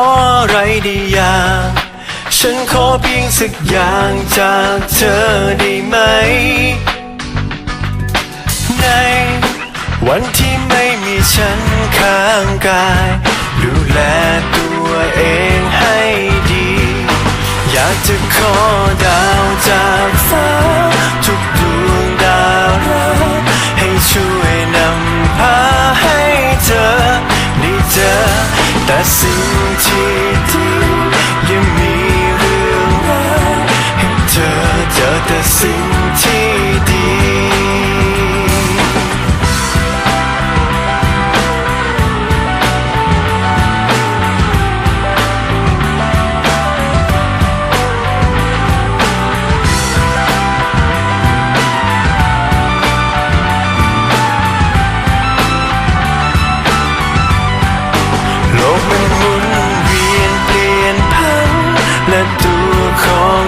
ออะไรได้อย่างฉันขอเพียงสักอย่างจากเธอได้ไหม ในวันที่ไม่มีฉันข้างกาย ดูแลตัวเองให้ดี อยากจะขอดาวจากฟ้าทุกดวงดาวรักให้ช่วยนำพาให้เธอได้เจอแต่สิ่ ง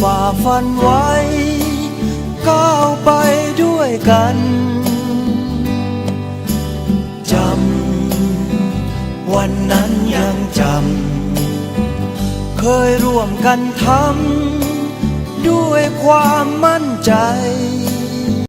ฝ่าฟันไว้ ก้าวไปด้วยกันจำวันนั้นยังจำเคยร่วมกันทำด้วยความมั่นใจ